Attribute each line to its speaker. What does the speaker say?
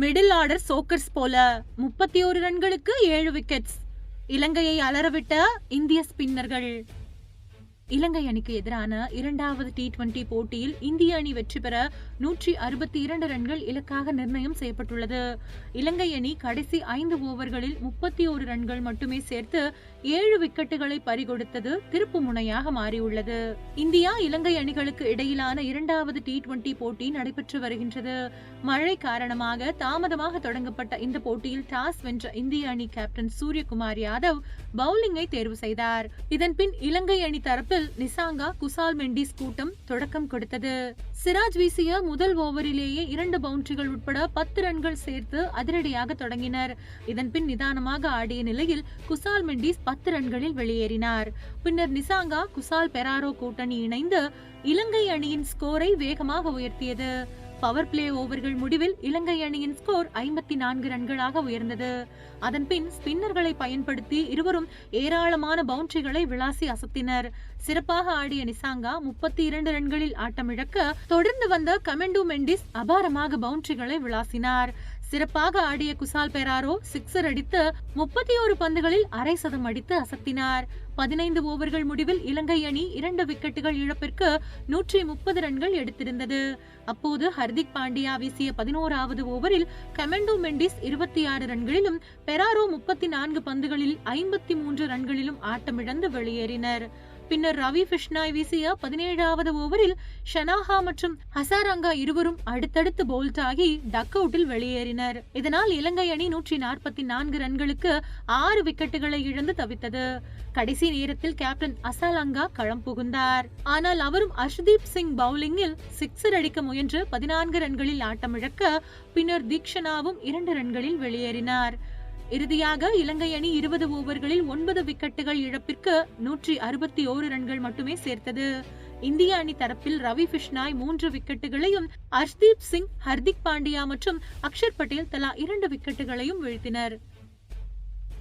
Speaker 1: Middle order chokers போல முப்பத்தி ஒரு ரன்களுக்கு ஏழு விக்கெட்ஸ். இலங்கையை அலறவிட்ட இந்திய ஸ்பின்னர்கள். இலங்கை அணிக்கு எதிரான இரண்டாவது டி டுவெண்டி போட்டியில் இந்திய அணி வெற்றி பெற நூற்றி அறுபத்தி இரண்டு ரன்கள் இலக்காக நிர்ணயம் செய்யப்பட்டுள்ளது. இலங்கை அணி கடைசி ஐந்து ஓவர்களில் முப்பத்தி ஒரு ரன்கள் மட்டுமே சேர்த்து ஏழு விக்கெட்டுகளை பறிகொடுத்தது திருப்பு முனையாக மாறியுள்ளது. இந்தியா இலங்கை அணிகளுக்கு இடையிலான இரண்டாவது டி டுவெண்டி போட்டி நடைபெற்று வருகின்றது. மழை காரணமாக தாமதமாக தொடங்கப்பட்ட இந்த போட்டியில் டாஸ் வென்ற இந்திய அணி கேப்டன் சூரியகுமார் யாதவ் பவுலிங்கை தேர்வு செய்தார். இதன்பின் இலங்கை அணி தரப்பில் நிசாங்கா குசால் மெண்டிஸ் கூட்டம் தொடக்கம் கொடுத்தது. சிராஜ் வீசிய முதல் ஓவரிலேயே இரண்டு பவுண்டரிகள் உட்பட பத்து ரன்கள் சேர்த்து அதிரடியாக தொடங்கினர். இதன்பின் நிதானமாக ஆடிய நிலையில் குசால் மெண்டிஸ் பத்து ரன்களில் வெளியேறினார். பின்னர் நிசாங்கா குசால் பெராரோ கூட்டணி இணைந்து இலங்கை அணியின் ஸ்கோரை வேகமாக உயர்த்தியது. பவர் பிளே ஓவர்கள் முடிவில் இலங்கை அணியின் ஸ்கோர் ஐம்பத்தி நான்கு ரன்களாக உயர்ந்தது. அதன்பின் ஸ்பின்னர்களை பயன்படுத்தி இருவரும் ஏராளமான பவுண்டரிகளை விளாசி அசத்தினர். சிறப்பாக ஆடிய நிசாங்கா முப்பத்தி இரண்டு ரன்களில் ஆட்டமிழக்க தொடர்ந்து வந்த கமெண்டு மெண்டிஸ் அபாரமாக பவுண்டரிகளை விளாசினார். சிறப்பாக ஆடிய குசால் பெராரோ சிக்ஸர் அடித்து முப்பத்தி ஒரு பந்துகளில் அரை சதம் அடித்து அசத்தினார். பதினைந்து ஓவர்கள் முடிவில் இலங்கை அணி இரண்டு விக்கெட்டுகள் இழப்பிற்கு நூற்றி முப்பது ரன்கள் எடுத்திருந்தது. அப்போது ஹர்திக் பாண்டியா வீசிய பதினோராவது ஓவரில் கமெண்டோ மெண்டிஸ் இருபத்தி ஆறு ரன்களிலும் பெராரோ முப்பத்தி நான்கு பந்துகளில் ஐம்பத்தி மூன்று ரன்களிலும் ஆட்டமிழந்து வெளியேறினர். பின்னர் ரவி பிஷ்னாய் வீசிய பதினேழாவது ஓவரில் ஷனாஹா மற்றும் ஹசாரங்கா இருவரும் அடுத்தடுத்து போல்ட் ஆகி டக் அவுட்டில் வெளியேறினர். இதனால் இலங்கை அணி நூற்றி நாற்பத்தி நான்கு ரன்களுக்கு ஆறு விக்கெட்டுகளை இழந்து தவித்தது. கடைசி நேரத்தில் கேப்டன் அசாலங்கா களம் புகுந்தார். ஆனால் அவரும் அர்ஷ்தீப் சிங் பவுலிங்கில் சிக்ஸர் அடிக்க முயன்று பதினான்கு ரன்களில் ஆட்டமிழக்க பின்னர் தீக்ஷனாவும் இரண்டு ரன்களில் வெளியேறினார். இறுதியாக இலங்கை அணி இருபது ஓவர்களில் ஒன்பது விக்கெட்டுகள் இழப்பிற்கு நூற்றி அறுபத்தி ஓரு ரன்கள் மட்டுமே சேர்த்தது. இந்திய அணி தரப்பில் ரவி பிஷ்னாய் மூன்று விக்கெட்டுகளையும் அர்ஷ்தீப் சிங் ஹர்திக் பாண்டியா மற்றும் அக்ஷர் பட்டேல் தலா இரண்டு விக்கெட்டுகளையும் வீழ்த்தினர்.